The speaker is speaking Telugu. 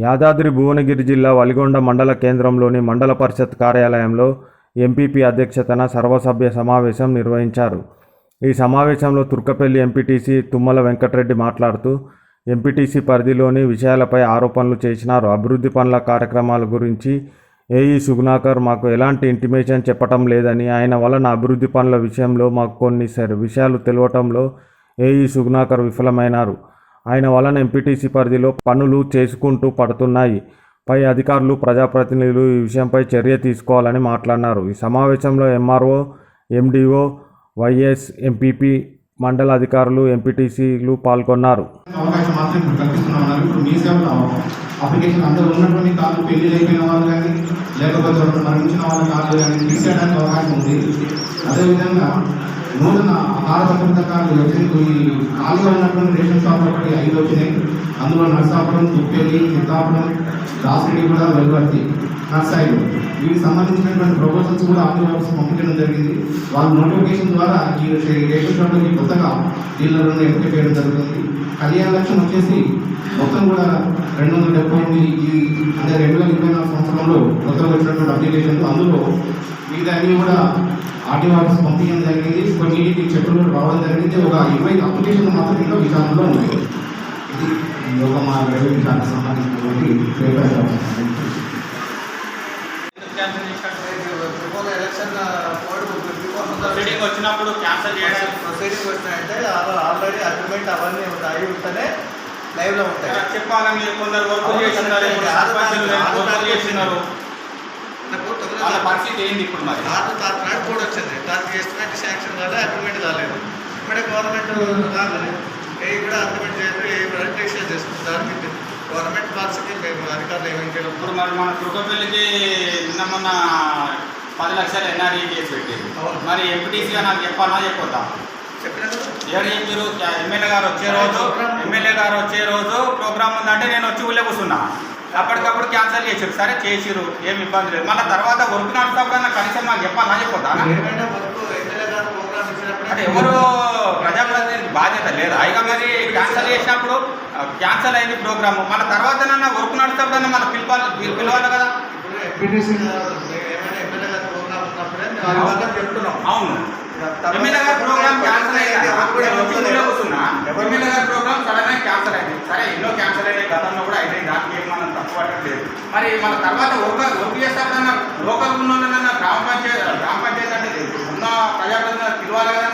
యాదాద్రి భువనగిరి జిల్లా వలిగొండ మండల కేంద్రంలోని మండల పరిషత్ కార్యాలయంలో ఎంపీపీ అధ్యక్షతన సర్వసభ్య సమావేశం నిర్వహించారు. ఈ సమావేశంలో తుర్కపల్లి ఎంపీటీసీ తుమ్మల వెంకటరెడ్డి మాట్లాడుతూ ఎంపీటీసీ పరిధిలోని విషయాలపై ఆరోపణలు చేసినారు. అభివృద్ధి పనుల కార్యక్రమాల గురించి ఏఈ సుగుణాకర్ మాకు ఎలాంటి ఇంటిమేషన్ చెప్పటం లేదని ఆయన వలన అభివృద్ధి పనుల విషయంలో మాకు కొన్ని విషయాలు తెలియటంలో ఏఈ సుగుణాకర్ విఫలమైనారు. ఆయన వలన ఎంపీటీసీ పరిధిలో పనులు చేసుకుంటూ పడుతున్నాయి. పై అధికారులు ప్రజాప్రతినిధులు ఈ విషయంపై చర్య తీసుకోవాలని మాట్లాడినారు. ఈ సమావేశంలో ఎంఆర్ఓ ఎండిఓ వైఎస్ ఎంపీపీ మండల అధికారులు ఎంపీటీసీలు పాల్గొన్నారు. అప్లికేషన్ అందరూ ఉన్నటువంటి కాళ్ళు పెళ్ళి అయిపోయిన వాళ్ళు కానీ లేకపోతే మరణించిన వాళ్ళ కాళ్ళు కానీ తీసేయడానికి అవకాశం ఉంది. అదేవిధంగా నూతన ఆహార పదార్థాలు కార్డు ఈ ఖాళీగా ఉన్నటువంటి రేషన్ షాప్ ఒకటి ఐదు వచ్చినాయి. అందులో నర్సాపురం తుప్పేలి చిత్తాపురం దాసిడి కూడా వెలువర్తి నర్సాయిలు. వీటికి సంబంధించినటువంటి ప్రపోజల్స్ కూడా ఆర్టీ ఆఫీస్ పంపించడం జరిగింది. వాళ్ళ నోటిఫికేషన్ ద్వారా ఈ రేషన్ షాప్లోకి కొత్తగా డీలర్లను ఎంపిక చేయడం జరుగుతుంది. కళ్యాణ లక్ష్యం వచ్చేసి మొత్తం కూడా రెండు వందల డెబ్బై ఎనిమిది ఈ అంటే రెండు వేల ఇరవై నాలుగు సంవత్సరంలో కొత్తగా వచ్చినటువంటి అప్లికేషన్లు అందులో మిగతా అన్ని కూడా ఆర్టీఓ ఆఫీస్ పంపించడం జరిగింది. కొన్నిటికి చెప్పులు కూడా రావడం జరిగింది. ఒక ఇరవై అప్లికేషన్లు మాత్రం ఇంకా విచారణలో ఉన్నాయి. ఇది ఒక మా రెవెన్యూ శాఖకు సంబంధించినటువంటి పేపర్ ప్రొసీడింగ్ వచ్చినప్పుడు క్యాన్సల్ చేయడానికి ప్రొసీడింగ్ వచ్చినాయంటే ఆల్రెడీ అగ్రిమెంట్ అవన్నీ ఉంటాయి. ఉంటేనే లైవ్లో ఉంటాయి. చెప్పాలా మీరు కొందరు వర్క్ చేస్తున్నారు ఇప్పుడు ఆరు సర్పంచులు తారీఖు- ఆరు వర్క్ తారీఖు చేస్తున్నారు నాకు తొమ్మిది వాళ్ళ పరిస్థితి ఏంది ఇప్పుడు మరి? తారీఖు నాడు కోడ్ వచ్చింది. దానికి ఎస్టిమేట్ శాంక్షన్ కాలే అగ్రిమెంట్ కాలేదు. ఇప్పుడే గవర్నమెంట్ కాగానే ఏ కూడా అగ్రిమెంట్ చేసి రిజిస్ట్రేషన్ చేసుకుంది దానికి గవర్నమెంట్ పాలసీకి మేము అధికారులు ఏమేం చేయడం ఇప్పుడు మరి మన తుర్కపల్లికి నిన్న మొన్న పది లక్షలు ఎన్ఆర్ఈ చేసి పెట్టింది. మరి ఎంపీటీసీగా నాకు చెప్పాలా చెప్పొద్దా? ఏడు చెప్పారు ఎమ్మెల్యే గారు వచ్చే రోజు ఎమ్మెల్యే గారు వచ్చే రోజు ప్రోగ్రామ్ ఉందంటే నేను వచ్చి ఊళ్ళో కూర్చున్నా. క్యాన్సిల్ చేసారు సరే చేసిరు ఏమి ఇబ్బంది లేదు. మళ్ళీ తర్వాత వర్క్ నడుస్తాకన్నా కనీసం నాకు చెప్పాలా చెప్పొద్దా అంటే ఎవరు ప్రజాప్రతినిధి బాధ్యత లేదు? అయిగా మరి క్యాన్సల్ చేసినప్పుడు క్యాన్సల్ అయింది ప్రోగ్రామ్. మన తర్వాత వర్క్ నడుస్తున్నప్పుడు మన పిలవాలి పిల- పిలవాలి కదా? అవును. ఎమ్మెల్యే గారి ప్రోగ్రామ్ క్యాన్సల్ అయింది అప్పుడే వచ్చి ఊళ్ళో కూర్చున్నా ఎమ్మెల్యే గారి ప్రోగ్రామ్ సడన్గా క్యాన్సల్ అయింది సరే ఎన్నో క్యాన్సల్ అయినాయి అయినాయి దానికి ఏం మనం తప్పు పట్టట్లేదు మరి మన తర్వాత వర్క్ వర్క్ చేస్తారన్న లోకల్ ఉన్న గ్రామ పంచాయతీ గ్రామ పంచాయతీ అంటే ఉన్న ప్రజాప్రతినిధులు పిలవాలి కదా.